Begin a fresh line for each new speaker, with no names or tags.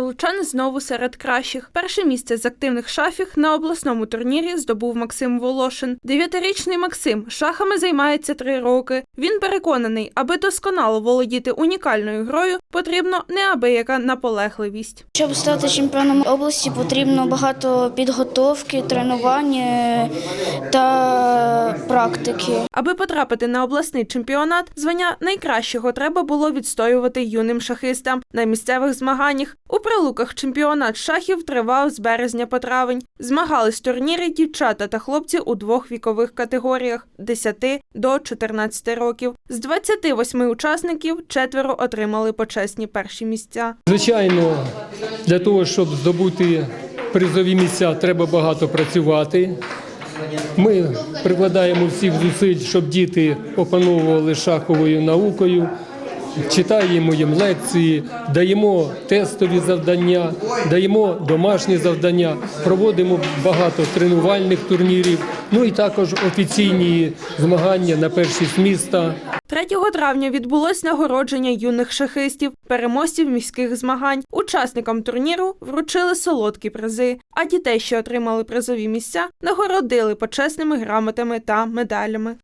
Прилучан знову серед кращих. Перше місце з активних шафів на обласному турнірі здобув Максим Волошин. Дев'ятирічний Максим шахами займається три роки. Він переконаний, аби досконало володіти унікальною грою, потрібно неабияка наполегливість.
Щоб стати чемпіоном області, потрібно багато підготовки, тренувань е, та практики.
Аби потрапити на обласний чемпіонат, звання найкращого треба було відстоювати юним шахистам на місцевих змаганнях. У прилуках чемпіонат шахів тривав з березня по травень. Змагались турніри дівчата та хлопці у двох вікових категоріях 10 до 14 років. З 28 учасників четверо отримали почесні перші місця.
Звичайно, для того, щоб здобути призові місця, треба багато працювати. Ми прикладаємо всіх зусиль, щоб діти опановували шаховою наукою, читаємо їм лекції, даємо тестові завдання, даємо домашні завдання, проводимо багато тренувальних турнірів, ну і також офіційні змагання на першість міста.
3 травня відбулось нагородження юних шахистів, переможців міських змагань. Учасникам турніру вручили солодкі призи, а дітей, що отримали призові місця, нагородили почесними грамотами та медалями.